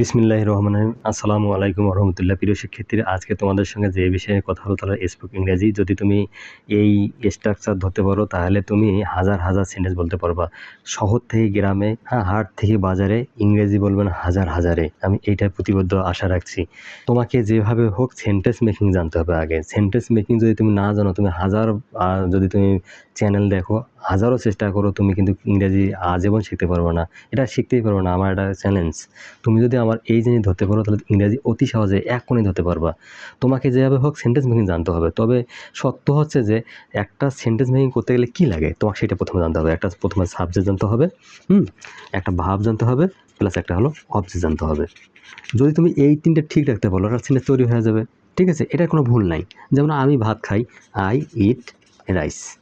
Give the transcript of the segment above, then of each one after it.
বিসমিল্লাহ রহমান রহিম। আসসালামু আলাইকুম রহমতুল্লাহ প্রিয় শিক্ষার্থীরা, আজকে তোমাদের সঙ্গে যে বিষয়ে কথা হলো স্পোক ইংরেজি। যদি তুমি এই স্ট্রাকচার ধরতে পারো, তাহলে তুমি হাজার হাজার সেন্টেন্স বলতে পারবা। শহর থেকে গ্রামে হ্যাঁ হাট থেকে বাজারে ইংরেজি বলবেন হাজার হাজারে। আমি এইটার প্রতিবদ্ধ আশা রাখছি। তোমাকে যেভাবে হোক সেন্টেন্স মেকিং জানতে হবে আগে। সেন্টেন্স মেকিং যদি তুমি না জানো, তুমি হাজার যদি তুমি চ্যানেল দেখো, হাজারো চেষ্টা করো, তুমি কিন্তু ইংরেজি আজীবন শিখতে পারবে না। এটা শিখতেই পারবে না, আমার একটা চ্যালেঞ্জ তুমি যদি আমার এই জিনিস ধরতে পারো, তাহলে ইংরেজি অতি সহজে এক কোণে ধরতে পারবা। তোমাকে যেভাবে হোক সেন্টেন্স মেকিং জানতে হবে। তবে সত্য হচ্ছে যে, একটা সেন্টেন্স মেকিং করতে গেলে কী লাগে? তোমাকে সেটা প্রথমে জানতে হবে। একটা প্রথমে সাবজেক্ট জানতে হবে, হুম? একটা ভাব জানতে হবে প্লাস একটা হলো অবজেক্ট জানতে হবে। যদি তুমি এই তিনটে ঠিক রাখতে পারো একটা সেন্টেন্স তৈরি হয়ে যাবে। ঠিক আছে? এটা কোনো ভুল নাই। যেমন আমি ভাত খাই আই ইট রাইস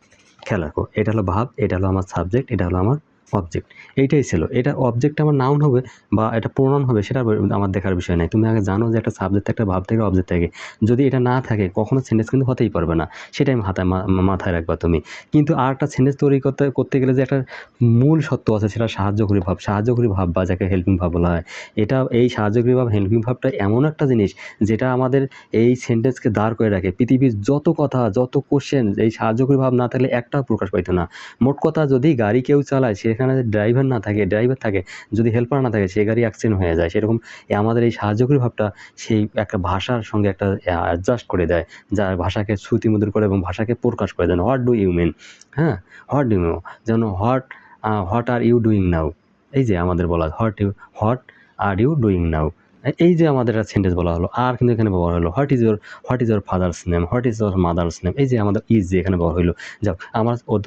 রাখো এটা হলো ভাব এটা হলো আমার সাবজেক্ট এটা হলো আমার অবজেক্ট এইটাই ছিল। এটা অবজেক্ট আমার নাউন হবে বা এটা প্রোনাউন হবে, সেটা আমার দেখার বিষয় নাই। তুমি আগে জানো যে একটা সাবজেক্ট একটা ভাব থেকে অবজেক্ট থাকে। যদি এটা না থাকে, কখনো সেন্টেন্স কিন্তু হতেই পারবে না। সেটাই মা- মাথায় রাখবা তুমি। কিন্তু আর একটা সেন্টেন্স তৈরি করতে করতে গেলে যে একটা মূল সত্য আছে, সেটা সাহায্যকারী ভাব। সাহায্যকারী ভাব বা যাকে হেল্পিং ভাব বলা হয়। এটা, এই সাহায্যকারী ভাব হেল্পিং ভাবটা এমন একটা জিনিস যেটা আমাদের এই সেন্টেন্সকে দাঁড় করে রাখে। পৃথিবীর যত কথা, যত কোশ্চেন এই সাহায্যকারী ভাব না থাকলে একটাও প্রকাশ পাইতো না। মোট কথা যদি গাড়ি কেউ চালায়, সেখানে ড্রাইভার না থাকে ড্রাইভার থাকে, যদি হেল্পার না থাকে সেই গাড়ি অ্যাক্সিডেন্ট হয়ে যায়। সেরকম আমাদের এই সাহায্যকারী ভাবটা সেই একটা ভাষার সঙ্গে একটা অ্যাডজাস্ট করে দেয়, যা ভাষাকে শ্রুতিমধুর করে এবং ভাষাকে প্রকাশ করে দেন। হোয়াট ডু ইউ মিন হ্যাঁ হোয়াট ডু ইউ যেমন what what are you doing now এই যে আমাদের বলা what you what are you doing now এই যে আমাদের একটা সেন্টেন্স বলা হলো, আর কিন্তু এখানে ব্যবহার হলো what is your what is your father's name what is your mother's name এই যে আমাদের ইজ যে এখানে ব্যবহার হলো যাক, আমার অত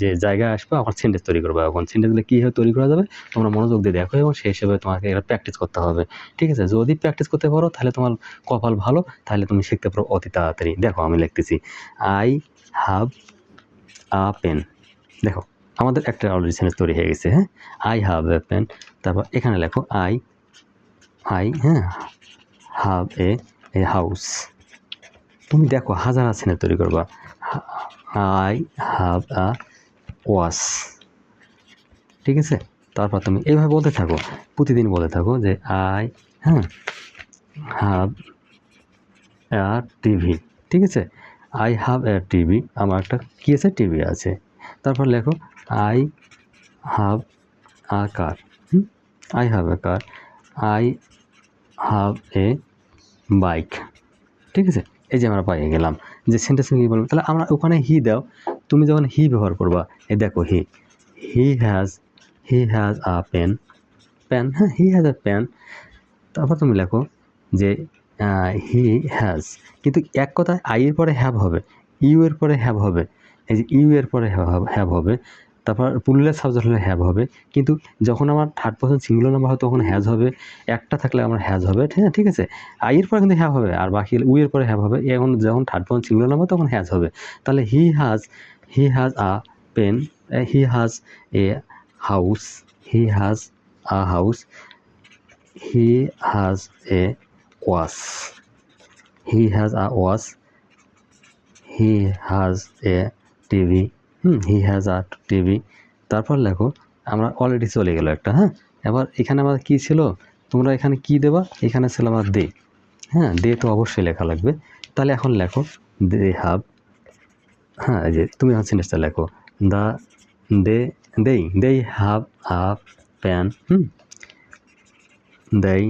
যে জায়গায় আসবে, আমার সেন্টেন্স তৈরি করব, এখন সেন্টেন্সগুলো কীভাবে তৈরি করা যাবে, তোমরা মনোযোগ দিয়ে দেখো এবং সেই হিসেবে তোমাকে এটা প্র্যাকটিস করতে হবে, ঠিক আছে? যদি প্র্যাকটিস করতে পারো, তাহলে তোমার কপাল ভালো, তাহলে তুমি শিখতে পারো অতি তাড়াতাড়ি। দেখো, আমি লিখতেছি আই হ্যাভ আ পেন দেখো, আমাদের একটা অলরেডি সেন্টেন্স তৈরি হয়ে গেছে হ্যাঁ? আই হ্যাভ এ পেন তারপর এখানে লেখো আই আই হ্যাঁ। হ্যাভ এ এ হাউস তুমি দেখো, হাজার সেন্টেন্স তৈরি করবা। আই হ্যাভ আ ওয়াশ ঠিক আছে? তারপর তুমি এইভাবে বলতে থাকো, প্রতিদিন বলতে থাকো যে আই হ্যাঁ হ্যাভ আ টিভি ঠিক আছে? আই হ্যাভ এ টিভি আমার একটা কী আছে? টিভি আছে। তারপর লেখো I have a car I have a car I have a bike ঠিক আছে? এই যে আমরা পাইয়ে গেলাম। যে সেন্টেন্স কী বলব? তাহলে আমরা ওখানে হি দাও। তুমি যখন হি ব্যবহার করবা, এ দেখো he he has he has a pen pen হ্যাঁ হি হ্যাজ আ পেন তারপর তুমি লেখো যে হি হ্যাজ কিন্তু এক কথায় আই এর পরে হ্যাভ হবে ইউ এর পরে হ্যাভ হবে। এই যে ইউ এর পরে হ্যাভ হবে তারপর পুরুলিয়ার সাবজেক্ট হলে হ্যাভ হবে। কিন্তু যখন আমার থার্ড পার্সন সিঙ্গুলার নাম্বার হয়, তখন হ্যাজ হবে। একটা থাকলে আমার হ্যাজ হবে, ঠিক আছে? ঠিক আছে? আই এর পরে কিন্তু হ্যাভ হবে, আর বাকি উই এর পরে হ্যাভ হবে। এখন যখন থার্ড পার্সন সিঙ্গুলার নাম্বার তখন হ্যাজ হবে। তাহলে he has he has a pen he has a house he has a house he has a watch he has a watch he has a TV hmm, he has a TV. তারপর লেখো, আমরা already চলে গেল একটা হ্যাঁ? এবার এখানে আমার কি ছিল? তোমরা এখানে কি দেবা? এখানে ছিল আমার দে। হ্যাঁ দে তো অবশ্যই লেখা লাগবে। তাহলে এখন লেখো, দে হ্যাভ হ্যাঁ যে তুমি আমার সেন্টেন্সটা লেখো, the, they, they they have a pan, hmm? They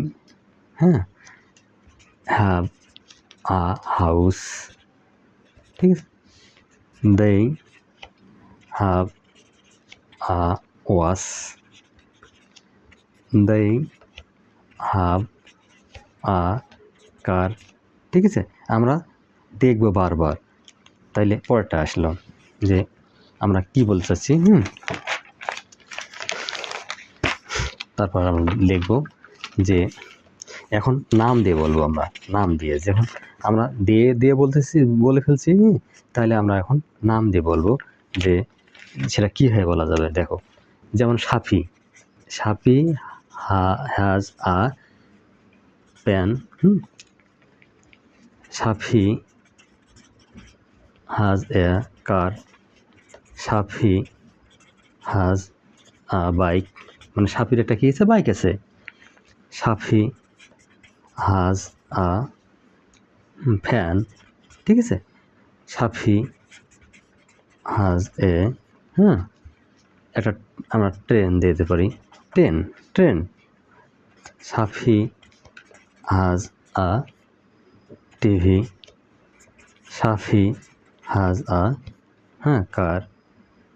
হ্যাঁ? হ্যাভ আ, হাউস, ঠিক আছে? They have a watch they have a car ঠিক আছে? আমরা দেখব বারবার। তাইলে পরেরটা আসলো যে আমরা কি বলতে চাচ্ছি, হুম? তারপর আমরা লিখব যে এখন নাম দিয়ে বলব আমরা, নাম দিয়ে। যখন আমরা দিয়ে দিয়ে বলতেছি, বলে ফেলছি তাহলে আমরা এখন নাম দিয়ে বলব যে সেটা কী হয়ে বলা যাবে? দেখো, যেমন Safi Safi has a pen Safi has a car, Safi has a bike মানে সাফির একটা কী আছে? বাইক আছে। সাফি হাজ আ ফ্যান ঠিক আছে? সাফি হাজ এ হ্যাঁ একটা আমরা ট্রেন দিতে পারি। Train train. Safi, has, a, TV. Safi, has, আ। হ্যাঁ কার?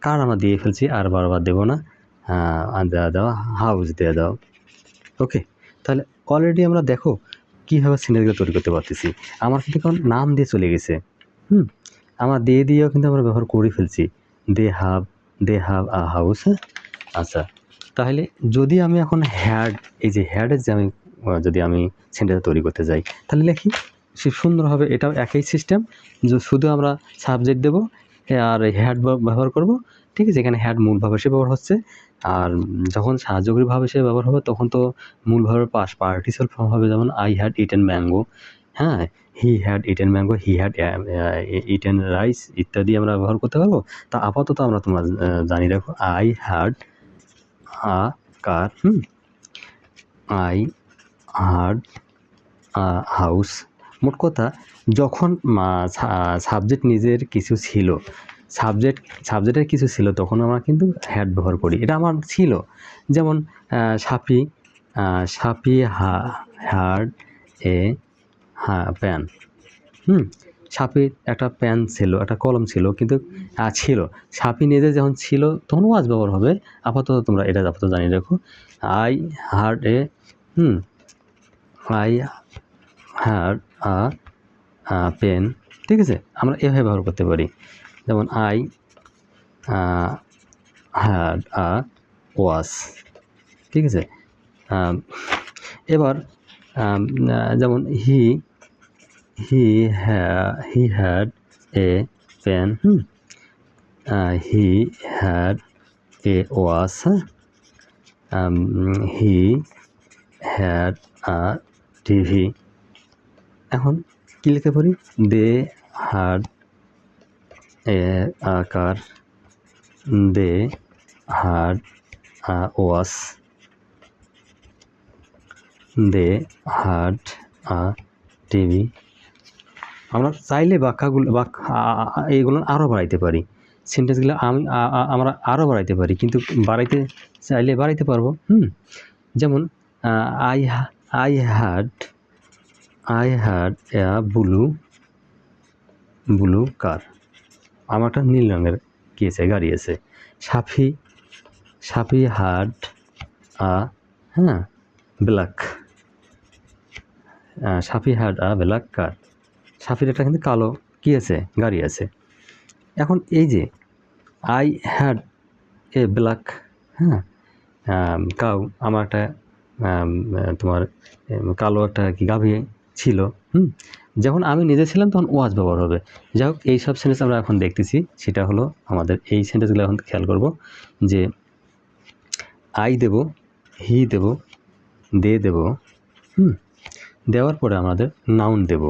কার আমরা দিয়ে ফেলছি? আর বারবার দেবো না। দেওয়া দেওয়া হাউস দিয়ে দাও। ওকে, তাহলে অলরেডি আমরা দেখো কীভাবে সিনারিগুলো তৈরি করতে পারতেছি। আমার কিন্তু এখন নাম দিয়ে চলে গেছে। হুম, আমার দিয়ে দিয়েও কিন্তু আমরা ব্যবহার করে ফেলছি। They, have they have a house আচ্ছা তাহলে যদি আমি এখন হ্যাড এই যে হ্যাডের যে আমি যদি আমি সেন্টেন্স তৈরি করতে যাই, তাহলে লেখি সে সুন্দরভাবে এটাও একই সিস্টেম যে শুধু আমরা সাবজেক্ট দেবো আর হ্যাড ব্যবহার করব, ঠিক আছে, এখানে হ্যাড মূল ভাব হিসেবে ব্যবহার হচ্ছে, আর যখন সাহায্যকারী ভাব হিসেবে ব্যবহার হবে, তখন তো মূলভাবে পাস পার্টিসিপাল ফর্ম হবে, যেমন আই হ্যাড ইটেন ম্যাঙ্গো হ্যাঁ he had eaten mango he had eaten rice ইত্যাদি আমরা ব্যবহার করতে পারব। তা আপাতত আমরা তোমরা জানি দেখো I had a car hmm I had house মোট কথা, যখন সাবজেক্ট নিজের কিছু ছিল সাবজেক্ট সাবজেক্টের কিছু ছিল, তখন আমরা কিন্তু হ্যাড ব্যবহার করি। এটা আমার ছিল। যেমন সাপি সাপি হা হার্ড এ হা প্যান। হুম সাপির একটা প্যান ছিল একটা কলম ছিল কিন্তু ছিল। সাপি নিজে যখন ছিল তখন ওয়াজ ব্যবহার হবে। আপাতত তোমরা এটা আপাতত জানিয়ে রাখো I had a hmm I had a pen ঠিক আছে? আমরা এভাবে ব্যবহার করতে পারি। যেমন আই হ্যাড আ ওয়াস ঠিক আছে? এবার যেমন আম, আহ, যেমন he he he had a pen hmm he had a was he had a TV এখন কী লিখতে পারি দে হার্ড এ আকার they heard was they heard a TV আমরা চাইলে বাক্যাগুলো বাক্য এইগুলো আরও বাড়াইতে পারি। সেন্টেন্সগুলো আমি আমরা আরও বাড়াইতে পারি, কিন্তু বাড়াইতে, চাইলে বাড়াইতে পারব। হুম? যেমন I I had I had a blue blue car আমার একটা নীল রঙের কি আছে? গাড়ি আছে। সাফি সাফি হ্যাড আ হ্যাঁ black Safi had a black car সাফির একটা কিন্তু কালো কি আছে? গাড়ি আছে। এখন এই যে আই হ্যাড এ ব্ল্যাক হ্যাঁ? কাউ, আমার একটা তোমার কালো একটা কি গাভী ছিল, হুম? যখন আমি নিজে ছিলাম তখন ওয়াজ ব্যবহার হবে। যাই হোক, এই সব সেন্টেন্স আমরা এখন দেখতেছি। সেটা হলো আমাদের এই সেন্টেন্সগুলো এখন খেয়াল করব যে আই দেব হি দেব দে দেব, হুম? দেওয়ার পরে আমাদের নাউন দেব।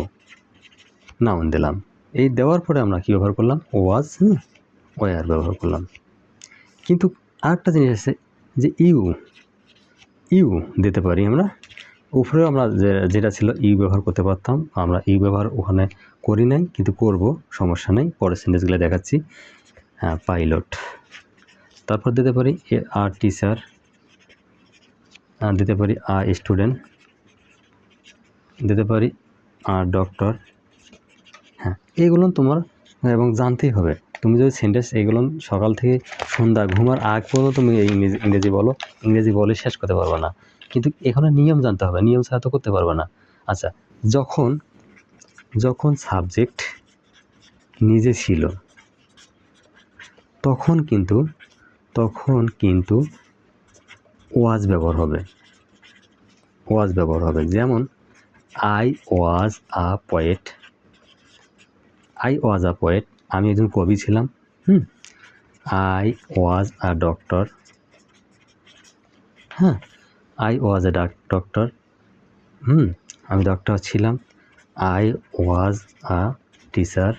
নাউন দিলাম। এই দেওয়ার পরে আমরা কী ব্যবহার করলাম? ওয়াজ ওয়ার ব্যবহার করলাম। কিন্তু আরেকটা জিনিস আছে যে ইউ ইউ দিতে পারি আমরা। উপরেও আমরা যেটা ছিল ইউ ব্যবহার করতে পারতাম, আমরা ইউ ব্যবহার ওখানে করি নাই, কিন্তু করব, সমস্যা নেই। পরের সেন্টেন্সগুলো দেখাচ্ছি। হ্যাঁ পাইলট তারপর দিতে পারি এ আর টিচার দিতে পারি আ স্টুডেন্ট দিতে পারি আর ডক্টর হ্যাঁ এইগুলো তোমার এবং জানতেই হবে। তুমি যদি সেন্টেন্স এগুলো সকাল থেকে সন্ধ্যা ঘুমার আগ পর্যন্ত তুমি এই ইংরেজি ইংরেজি বলো, ইংরেজি বলে শেষ করতে পারবে না। কিন্তু এখানে নিয়ম জানতে হবে, নিয়ম ছাড়া তো করতে পারবে না। আচ্ছা যখন যখন সাবজেক্ট নিজে ছিল, তখন কিন্তু তখন কিন্তু ওয়াজ ব্যবহার হবে। ওয়াজ ব্যবহার হবে। যেমন I was a poet I was a poet আমি একজন কবি ছিলাম, হুম? আই ওয়াজ আ ডক্টর হ্যাঁ আই ওয়াজ এ ডক্টর হুম, আমি ডক্টর ছিলাম। আই ওয়াজ আ টিচার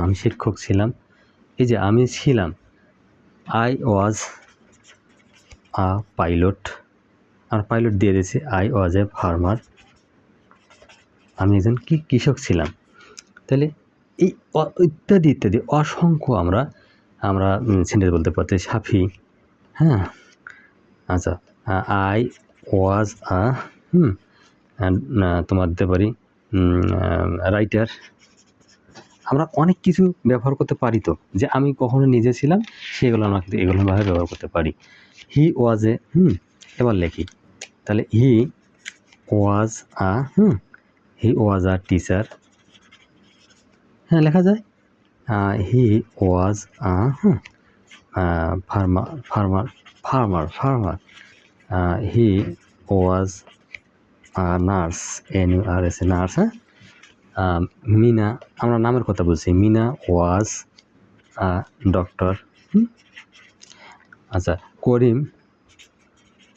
আমি শিক্ষক ছিলাম। এই যে আমি ছিলাম আই ওয়াজ আ পাইলট আর পাইলট দিয়ে দিয়েছি আই ওয়াজ এ ফার্মার আমি একজন কি, কৃষক ছিলাম। তাহলে এই ইত্যাদি ইত্যাদি, অসংখ্য আমরা আমরা সেন্টেন্স বলতে পারতে সাফি। হ্যাঁ? আচ্ছা আই ওয়াজ আ হুম তোমার দিতে পারি রাইটার আমরা অনেক কিছু ব্যবহার করতে পারি তো, যে আমি কখনো নিজে ছিলাম, সেগুলো আমরা কিন্তু এগুলোভাবে ব্যবহার করতে পারি। হি ওয়াজ এ হুম, এবার লেখি। তাহলে he was a hmm he was a teacher হ্যাঁ লেখা যায়। He was a farmer farmer farmer farmer he was a nurse N R S a nurse হ্যাঁ? মিনা, আমরা নামের কথা বলছি। মিনা ওয়াজ ডক্টর আচ্ছা করিম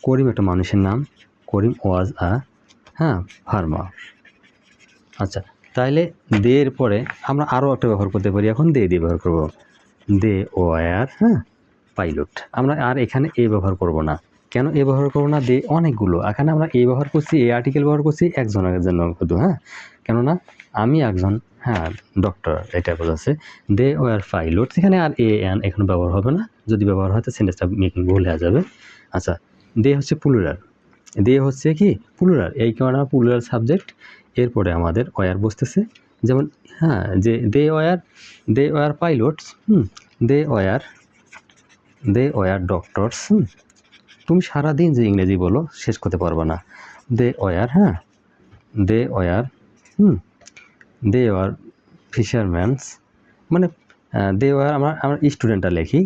করিম একটা মানুষের নাম। করিম ওয়াজ আ হ্যাঁ ফার্মার আচ্ছা তাইলে দে এর পরে আমরা আরও একটা ব্যবহার করতে পারি। এখন দে দিয়ে ব্যবহার করব। দে ওয়ার হ্যাঁ? পাইলট। আমরা আর এখানে এ ব্যবহার করব না। কেন এ ব্যবহার করব না? দে অনেকগুলো। এখানে আমরা এ ব্যবহার করছি, এ আর্টিকেল ব্যবহার করছি একজনের জন্য শুধু হ্যাঁ? কেননা আমি একজন হ্যাঁ ডক্টর এটা বোঝাচ্ছে দে ওয়ার পাইলট। সেখানে আর এ অ্যান এখানে ব্যবহার হবে না। যদি ব্যবহার হয়, তো সেন্টেন্সটা ভুল যাবে। আচ্ছা দে হচ্ছে পুলুরার দে হচ্ছে কি? পুলুরার এই কারণে পুলুরার সাবজেক্ট এরপরে আমাদের ওয়ার বসতেছে। যেমন হ্যাঁ যে they were they were pilots hmm, they were they were doctors হুম, তুমি সারাদিন যে ইংরেজি বলো, শেষ করতে পারবে না। দে ওয়ার হ্যাঁ they were hmm, they were fishermen মানে দে ওয়ার আমরা আমরা স্টুডেন্টটা লিখি।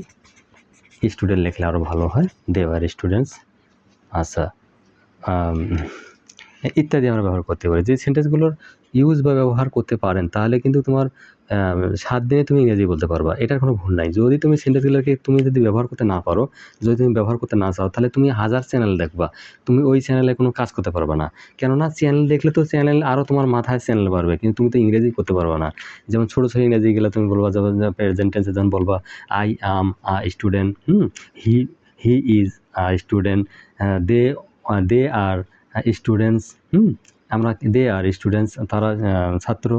স্টুডেন্ট লিখলে আরও ভালো হয়। দে ওয়ার স্টুডেন্টস আচ্ছা ইত্যাদি আমরা ব্যবহার করতে পারি। যে সেন্টেন্সগুলোর ইউজ বা ব্যবহার করতে পারেন, তাহলে কিন্তু তোমার সাত দিনে তুমি ইংরেজি বলতে পারবা। এটার কোনো ভুল নাই। যদি তুমি সেন্টেন্সগুলোকে তুমি যদি ব্যবহার করতে না পারো, যদি তুমি ব্যবহার করতে না চাও, তাহলে তুমি হাজার চ্যানেল দেখবা। তুমি ওই চ্যানেলে কোনো কাজ করতে পারবে না। কেননা চ্যানেল দেখলে তো চ্যানেল আরও তোমার মাথায় চ্যানেল বাড়বে, কিন্তু তুমি তো ইংরেজি করতে পারবে না। যেমন ছোটো ছোটো ইংরেজি গেলে তুমি বলবা, যেমন প্রেজেন্ট টেন্সে যেমন বলবা I am a student hmm he he is a student they they are students হুম, আমরা দে আর স্টুডেন্টস তারা ছাত্র,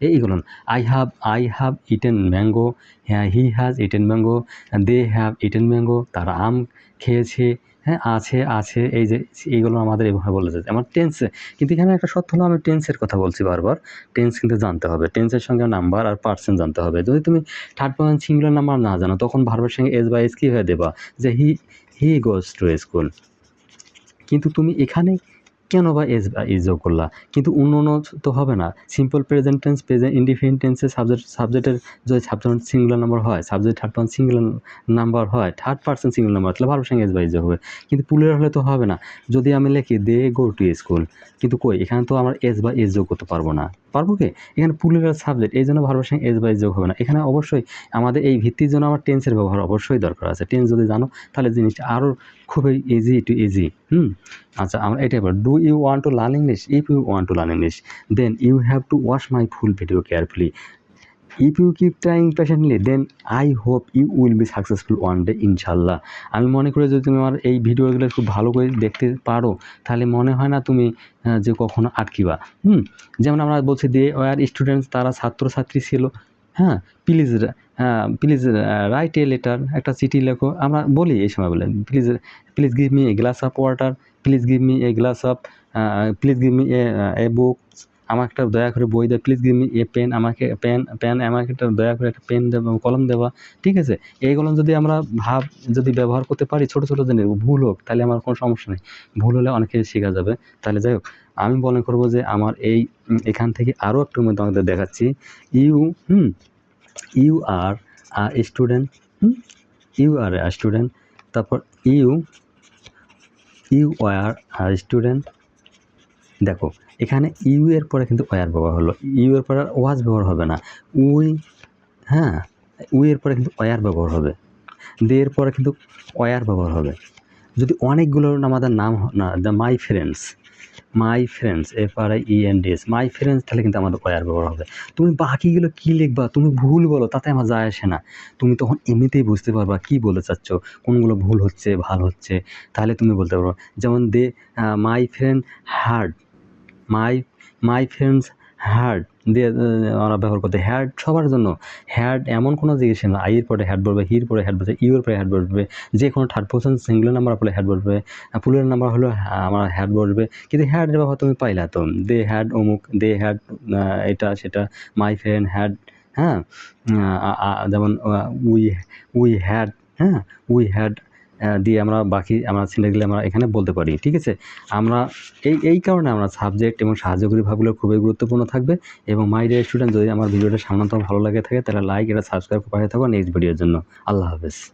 এই- এইগুলো I have I have eaten mango হ্যাঁ he has eaten mango they have eaten mango তারা আম খেয়েছে হ্যাঁ আছে আছে, এই যে, এইগুলো আমাদের এভাবে বলে যাচ্ছে আমার টেন্সে কিন্তু এখানে একটা সত্য হলো, আমি টেন্সের কথা বলছি বারবার। টেন্স কিন্তু জানতে হবে। টেন্সের সঙ্গে নাম্বার আর পার্সেন্ট জানতে হবে। যদি তুমি থার্ড পার্সন সিঙ্গুলার নাম্বার না জানো, তখন ভার্বের সঙ্গে এস বাই এস কী হয়ে দেবা? যে he he goes to school কিন্তু তুমি এখানে কেন বা এস বা ইজ যোগ করলা কিন্তু অন্য তো হবে না। Simple present tense present indefinite টেন্সে সাবজেক্ট সাবজেক্টের যদি পার্সন সিঙ্গুলার নাম্বার হয় subject third person singular number হয় থার্ড পার্সন সিঙ্গুলার নাম্বার তাহলে ভার্বের সঙ্গে এস বা ইজ হবে। কিন্তু পুলের হলে তো হবে না। যদি আমি লিখি দে গো টু স্কুল কিন্তু কই, এখানে তো আমরা এস বা এস যোগ করতে পারব না। পারব কি? এখানে পুলের সাবজেক্ট এই জন্য ভার্বের সঙ্গে এস বা এস যোগ হবে না। এখানে অবশ্যই আমাদের এই ভিত্তির জন্য আমার টেন্সের ব্যবহার অবশ্যই দরকার আছে। টেন্স যদি জানো, তাহলে জিনিসটা আরও খুবই ইজি টু ইজি হুম? আচ্ছা আমরা এটাই বল do you want to learn English if you want to learn English then you have to watch my full video carefully if you keep trying patiently then I hope you will be successful one day ইনশাল্লাহ আমি মনে করি যদি তুমি আমার এই ভিডিওগুলো খুব ভালো করে দেখতে পারো, তাহলে মনে হয় না তুমি যে কখনো আটকিবা। হুম, যেমন আমরা বলছি দে ওয়ার স্টুডেন্টস তারা ছাত্রছাত্রী ছিল হ্যাঁ প্লিজ হ্যাঁ প্লিজ রাইট এ লেটার একটা চিঠি লেখো। আমরা বলি এই সময় বলে please please give me a glass of water please give me a glass of please give me a book আমাকে একটা দয়া করে বই দেয় please give me a pen আমাকে পেন পেন আমাকে একটা দয়া করে একটা পেন দেবা, কলম দেওয়া ঠিক আছে? এইগুলো যদি আমরা ভাব, যদি ব্যবহার করতে পারি ছোটো ছোটো জিনিস ভুল হোক, তাহলে আমার কোনো সমস্যা নেই। ভুল হলে অনেকে শেখা যাবে। তাহলে যাই হোক, আমি মনে করব যে আমার এই এখান থেকে আরও একটু মধ্যে আমাদের দেখাচ্ছি। You, hmm, you are a student, hmm, you are a student, তারপর you you are are student দেখো, এখানে ইউ এর পরে কিন্তু ওয়ার ব্যবহার হলো। ইউ এর পরে ওয়াজ ব্যবহার হবে না। উই হ্যাঁ উই এর পরে কিন্তু ওয়ার ব্যবহার হবে। দে এর পরে কিন্তু ওয়ার ব্যবহার হবে। যদি অনেকগুলো আমাদের নাম না the my friends my friends F R I E N D S my friends তাহলে কিন্তু আমাদের ওয়ার ব্যবহার হবে। তুমি বাকিগুলো কী লিখবা? তুমি ভুল বলো, তাতে আমার যায় আসে না। তুমি তখন এমনিতেই বুঝতে পারবা কী বলতে চাচ্ছ, কোনগুলো ভুল হচ্ছে, ভালো হচ্ছে, তাহলে তুমি বলতে পারো যেমন they my friend had my my friends had দিয়ে আমরা ব্যবহার করতে হ্যাড সবার জন্য। হ্যাড এমন কোনো জিনিস না। আইয়ের পরে হ্যাড বলবে হির পরে হ্যাড বলবে ইউর পরে হ্যাড বলবে, যে কোনো থার্ড পার্সন সিঙ্গুলার নাম্বার পরে হ্যাড বলবে পুলের নাম্বার হলো আমার হ্যাড বলবে। কিন্তু হ্যাডের ব্যবহার তুমি পাইলা তো। দে হ্যাড অমুক দে হ্যাড এটা, সেটা মাই ফ্রেন্ড হ্যাড হ্যাঁ? যেমন উই উই হ্যাড হ্যাঁ? উই হ্যাড দিয়ে আমরা বাকি আমরা সিলেক্টগুলি আমরা এখানে বলতে পারি, ঠিক আছে? আমরা এই এই কারণে আমরা সাবজেক্ট এবং সাহায্যকারী ভাবগুলো খুবই গুরুত্বপূর্ণ থাকবে এবং মাই ডিয়ার স্টুডেন্ট যদি আমার ভিডিওটা সাধারণত ভালো লাগে থাকে, তাহলে লাইক এটা সাবস্ক্রাইব করে থাকো নেক্সট ভিডিওর জন্য। আল্লাহ হাফেজ।